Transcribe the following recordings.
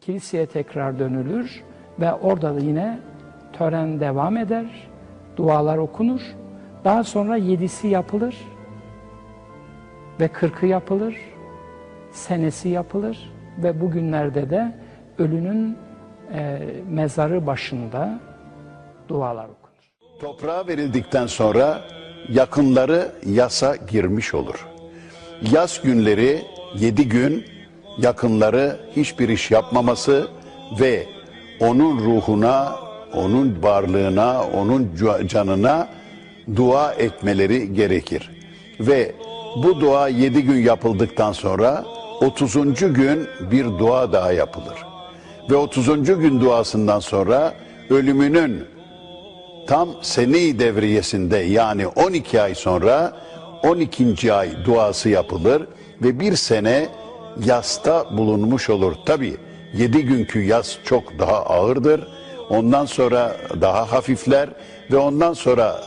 kiliseye tekrar dönülür ve orada da yine tören devam eder, dualar okunur. Daha sonra yedisi yapılır ve kırkı yapılır, senesi yapılır ve bugünlerde de ölünün e, mezarı başında dualar okunur. Toprağa verildikten sonra yakınları yasa girmiş olur. Yaz günleri yedi gün yakınları hiçbir iş yapmaması ve onun ruhuna, onun varlığına, onun ca- canına dua etmeleri gerekir. Ve bu dua yedi gün yapıldıktan sonra 30. gün bir dua daha yapılır. Ve 30. gün duasından sonra ölümünün tam sene-i devriyesinde yani 12 ay sonra 12. ay duası yapılır ve bir sene yasta bulunmuş olur. Tabi 7 günkü yas çok daha ağırdır. Ondan sonra daha hafifler ve ondan sonra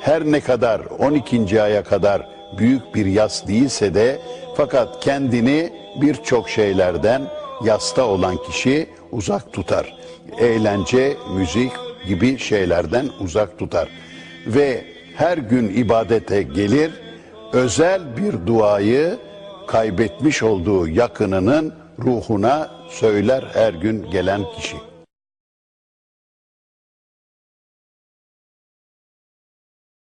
her ne kadar 12. aya kadar büyük bir yas değilse de fakat kendini birçok şeylerden yasta olan kişi uzak tutar. Eğlence, müzik gibi şeylerden uzak tutar. Ve her gün ibadete gelir, özel bir duayı kaybetmiş olduğu yakınının ruhuna söyler her gün gelen kişi.